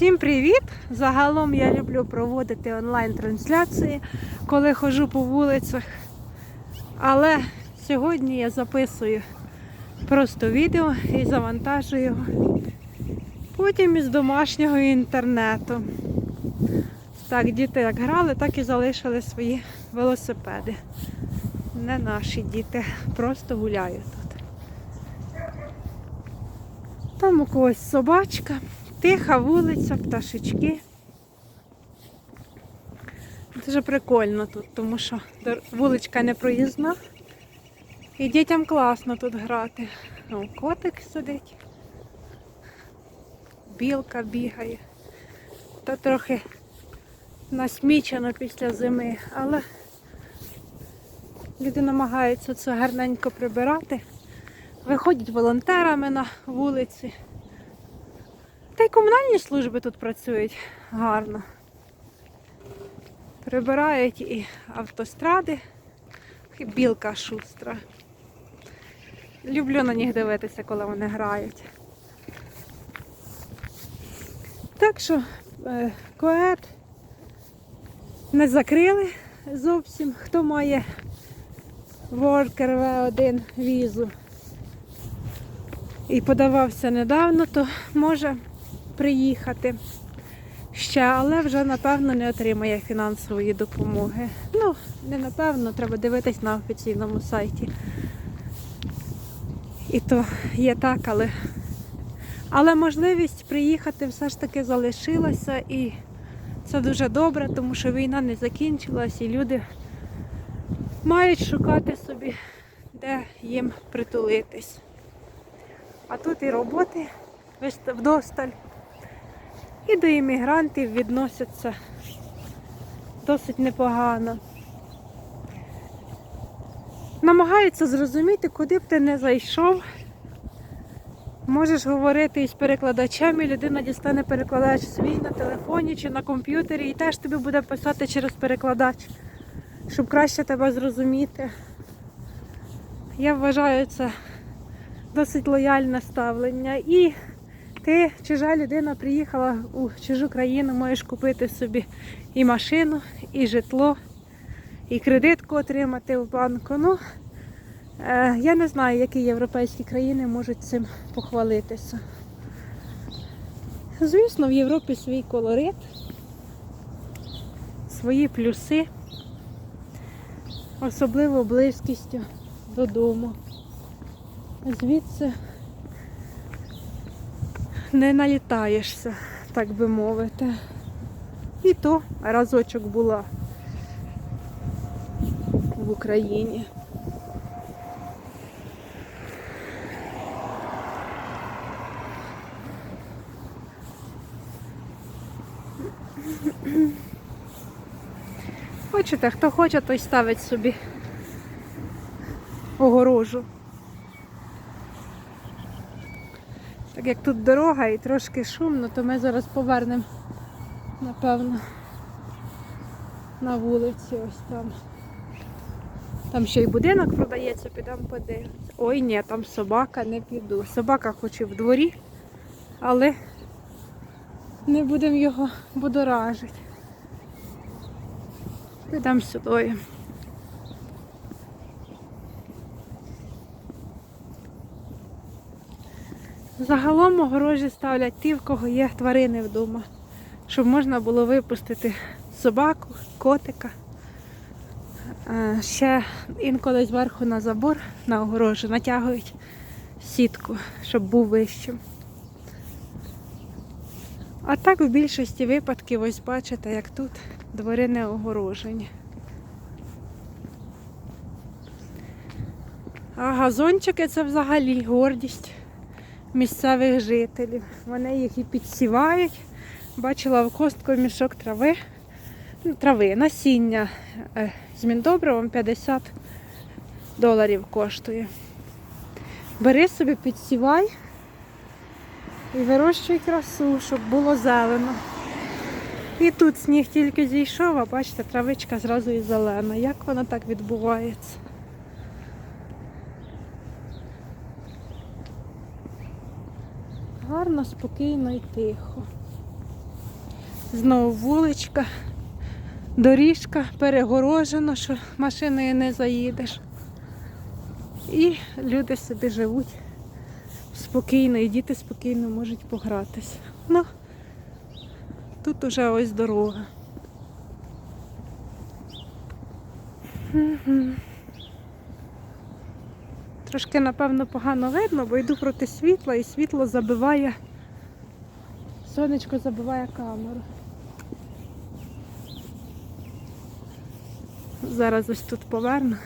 Всім привіт! Загалом я люблю проводити онлайн-трансляції, коли ходжу по вулицях. Але сьогодні я записую просто відео і завантажую його. Потім із домашнього інтернету. Так, діти як грали, так і залишили свої велосипеди. Не наші діти, просто гуляють тут. Там у когось собачка. Тиха вулиця, пташечки. Дуже прикольно тут, тому що вуличка не проїзна. І дітям класно тут грати. О, котик сидить. Білка бігає. Та трохи насмічено після зими, але люди намагаються це гарненько прибирати. Виходять волонтерами на вулиці. Та й комунальні служби тут працюють гарно. Прибирають і автостради, білка шустра. Люблю на них дивитися, коли вони грають. Так що е, коет не закрили зовсім. Хто має Worker V1 візу і подавався недавно, то може приїхати ще, але вже напевно не отримає фінансової допомоги. Ну, не напевно, треба дивитись на офіційному сайті. І то є так, але, але можливість приїхати все ж таки залишилася і це дуже добре, тому що війна не закінчилась і люди мають шукати собі, де їм притулитись. А тут і роботи вдосталь. І до іммігрантів відносяться досить непогано. Намагаються зрозуміти, куди б ти не зайшов. Можеш говорити із перекладачем, і людина дістане перекладач свій на телефоні чи на комп'ютері і теж тобі буде писати через перекладач, щоб краще тебе зрозуміти. Я вважаю це досить лояльне ставлення. І ти, чужа людина, приїхала у чужу країну, можеш купити собі і машину, і житло, і кредитку отримати в банку. Ну, е, я не знаю, які європейські країни можуть цим похвалитися. Звісно, в Європі свій колорит, свої плюси, особливо близькістю додому. Звідси не налітаєшся, так би мовити. І то разочок була в Україні. Хочете, хто хоче, той ставить собі огорожу. Так як тут дорога і трошки шумно, то ми зараз повернемо, напевно, на вулиці ось там. Там ще й будинок продається, підемо подивимося. Ой, ні, там собака, не піду. Собака хоче в дворі, але не будемо його будоражити. Підемо сюди. Загалом огорожі ставлять ті, в кого є тварини вдома, щоб можна було випустити собаку, котика. Е, Ще інколи зверху на забор на огорожу натягують сітку, щоб був вищим. А так в більшості випадків ось бачите, як тут двори не огорожені. А газончики це взагалі гордість місцевих жителів. Вони їх і підсівають. Бачила в костку мішок трави. Ну, трави, насіння е, з міндобривом 50 доларів коштує. Бери собі, підсівай і вирощуй красу, щоб було зелено. І тут сніг тільки зійшов, а бачите, травичка зразу і зелена. Як воно так відбувається? Гарно, спокійно і тихо. Знову вуличка, доріжка перегорожена, що машиною не заїдеш. І люди собі живуть спокійно, і діти спокійно можуть погратися. Ну, тут уже ось дорога. Мгм. Трошки, напевно, погано видно, бо йду проти світла і світло забиває, сонечко забиває камеру. Зараз ось тут поверну.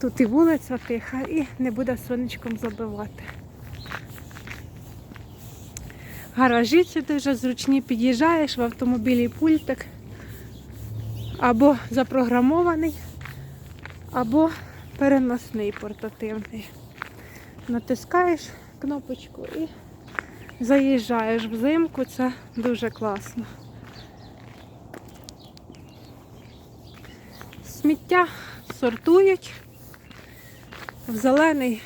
Тут і вулиця тиха, і не буде сонечком забивати. Гаражі сюди вже зручні під'їжджаєш в автомобілі пультик. Або запрограмований, або переносний портативний. Натискаєш кнопочку і заїжджаєш взимку, це дуже класно. Сміття сортують, в зелений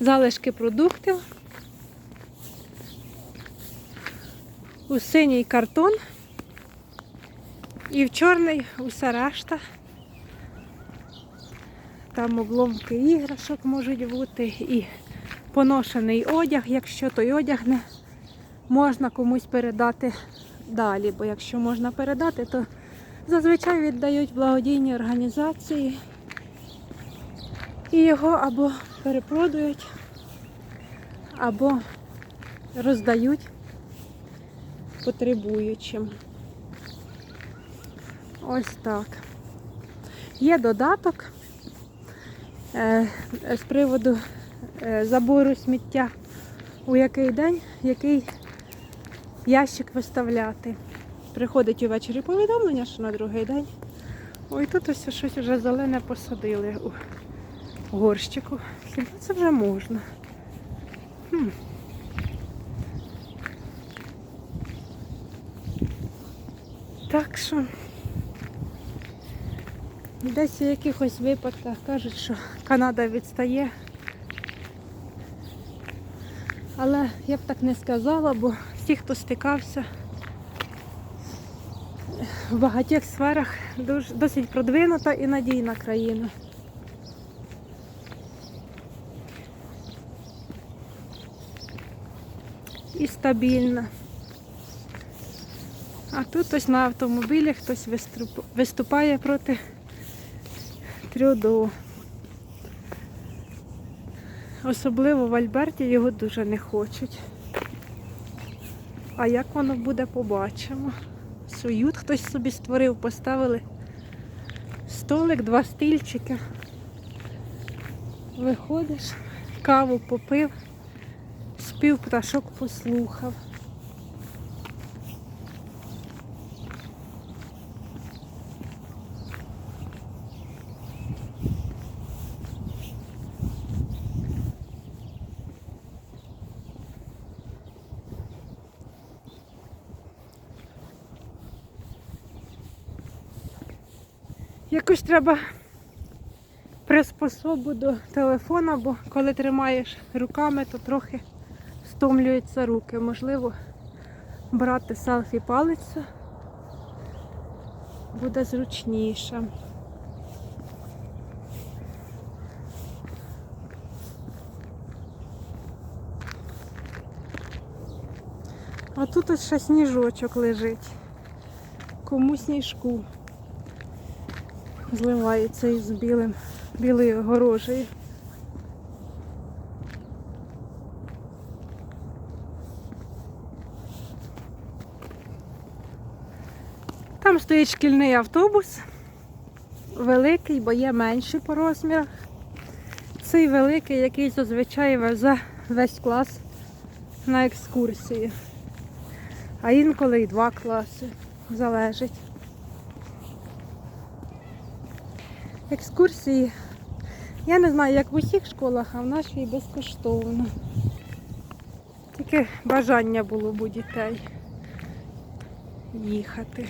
залишки продуктів, у синій картон і в чорний усе решта. Там обломки іграшок можуть бути і поношений одяг, якщо той одяг не можна комусь передати далі. Бо якщо можна передати, то зазвичай віддають благодійні організації і його або перепродають, або роздають потребуючим. Ось так. Є додаток з приводу е, забору сміття, у який день, який ящик виставляти. Приходить увечері повідомлення, що на другий день. Ой, тут ось щось вже зелене посадили у горщику. Хіба це вже можна? Хм. Так що десь у якихось випадках кажуть, що Канада відстає. Але я б так не сказала, бо всі, хто стикався в багатьох сферах, дуже, досить продвинута і надійна країна. І стабільна. А тут ось на автомобілі хтось виступає проти трюдо. Особливо в Альберті його дуже не хочуть. А як воно буде, побачимо. Соют хтось собі створив, поставили столик, два стільчики. Виходиш, каву попив, спів пташок послухав. Якось треба приспособу до телефона, бо коли тримаєш руками, то трохи стомлюються руки. Можливо, брати селфі палицю буде зручніше. А тут ось ще сніжочок лежить. Кому сніжку зливається із білим, білою огорожею. Там стоїть шкільний автобус, великий, бо є менший по розмірах. Цей великий, який зазвичай везе весь клас на екскурсії. А інколи і два класи залежить. Екскурсії. Я не знаю, як в усіх школах, а в нашій безкоштовно. Тільки бажання було б у дітей їхати.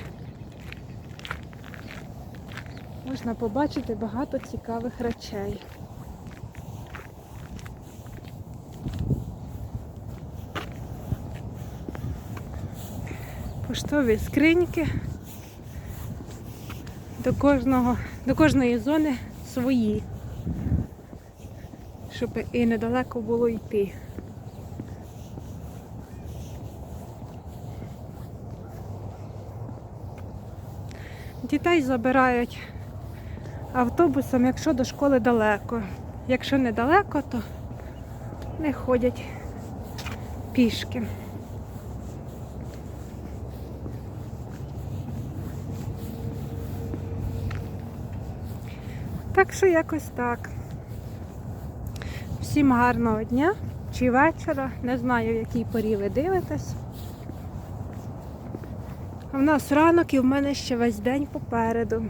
Можна побачити багато цікавих речей. поштові скриньки. До кожного, до кожної зони свої. Щоб і недалеко було йти. Дітей забирають автобусом, якщо до школи далеко. Якщо недалеко, то не ходять пішки. Так що якось так. Всім гарного дня чи вечора. Не знаю, в якій порі ви дивитесь. У нас ранок і в мене ще весь день попереду.